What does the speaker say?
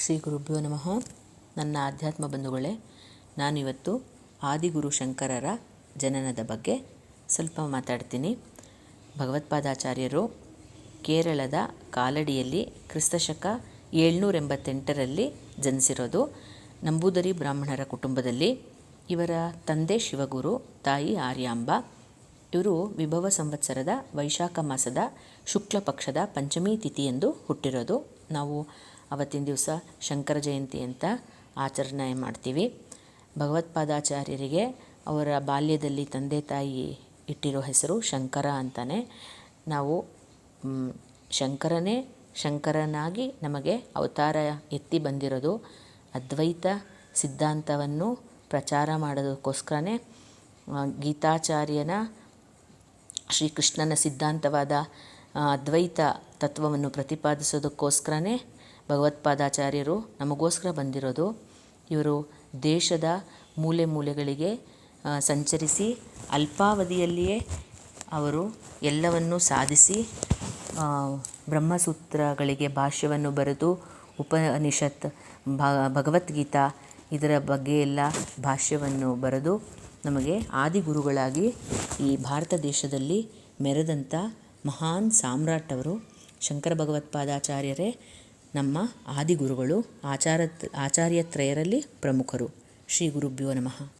ಶ್ರೀ ಗುರುಭ್ಯೋ ನಮಃ. ನನ್ನ ಆಧ್ಯಾತ್ಮ ಬಂಧುಗಳೇ, ನಾನಿವತ್ತು ಆದಿಗುರು ಶಂಕರರ ಜನನದ ಬಗ್ಗೆ ಸ್ವಲ್ಪ ಮಾತಾಡ್ತೀನಿ. ಭಗವತ್ಪಾದಾಚಾರ್ಯರು ಕೇರಳದ ಕಾಲಡಿಯಲ್ಲಿ ಕ್ರಿಸ್ತಶಕ ಏಳ್ನೂರ ಎಂಬತ್ತೆಂಟರಲ್ಲಿ ಜನಿಸಿರೋದು. ನಂಬೂದರಿ ಬ್ರಾಹ್ಮಣರ ಕುಟುಂಬದಲ್ಲಿ ಇವರ ತಂದೆ ಶಿವಗುರು, ತಾಯಿ ಆರ್ಯಾಂಬ, ಇವರು ವಿಭವ ಸಂವತ್ಸರದ ವೈಶಾಖ ಮಾಸದ ಶುಕ್ಲ ಪಕ್ಷದ ಪಂಚಮಿ ತಿಥಿಯೆಂದು ಹುಟ್ಟಿರೋದು. ನಾವು ಅವತ್ತಿನ ದಿವಸ ಶಂಕರ ಜಯಂತಿ ಅಂತ ಆಚರಣೆ ಮಾಡ್ತೀವಿ. ಭಗವತ್ಪಾದಾಚಾರ್ಯರಿಗೆ ಅವರ ಬಾಲ್ಯದಲ್ಲಿ ತಂದೆ ತಾಯಿ ಇಟ್ಟಿರೋ ಹೆಸರು ಶಂಕರ ಅಂತಾನೆ. ನಾವು ಶಂಕರನೇ ಶಂಕರನಾಗಿ ನಮಗೆ ಅವತಾರ ಎತ್ತಿ ಬಂದಿರೋದು. ಅದ್ವೈತ ಸಿದ್ಧಾಂತವನ್ನು ಪ್ರಚಾರ ಮಾಡೋದಕ್ಕೋಸ್ಕರನೇ ಗೀತಾಚಾರ್ಯನ ಶ್ರೀಕೃಷ್ಣನ ಸಿದ್ಧಾಂತವಾದ ಅದ್ವೈತ ತತ್ವವನ್ನು ಪ್ರತಿಪಾದಿಸೋದಕ್ಕೋಸ್ಕರನೇ ಭಗವತ್ಪಾದಾಚಾರ್ಯರು ನಮಗೋಸ್ಕರ ಬಂದಿರೋದು. ಇವರು ದೇಶದ ಮೂಲೆ ಮೂಲೆಗಳಿಗೆ ಸಂಚರಿಸಿ ಅಲ್ಪಾವಧಿಯಲ್ಲಿಯೇ ಅವರು ಎಲ್ಲವನ್ನೂ ಸಾಧಿಸಿ ಬ್ರಹ್ಮಸೂತ್ರಗಳಿಗೆ ಭಾಷ್ಯವನ್ನು ಬರೆದು ಉಪನಿಷತ್ ಭಗವದ್ಗೀತಾ ಇದರ ಬಗ್ಗೆ ಎಲ್ಲ ಭಾಷ್ಯವನ್ನು ಬರೆದು ನಮಗೆ ಆದಿಗುರುಗಳಾಗಿ ಈ ಭಾರತ ದೇಶದಲ್ಲಿ ಮೆರೆದಂಥ ಮಹಾನ್ ಸಾಮ್ರಾಟ್ ಅವರು ಶಂಕರ ಭಗವತ್ಪಾದಾಚಾರ್ಯರೇ. ನಮ್ಮ ಆದಿಗುರುಗಳು ಆಚಾರ ಆಚಾರ್ಯತ್ರಯರಲ್ಲಿ ಪ್ರಮುಖರು. ಶ್ರೀ ಗುರುಭ್ಯೋ ನಮಃ.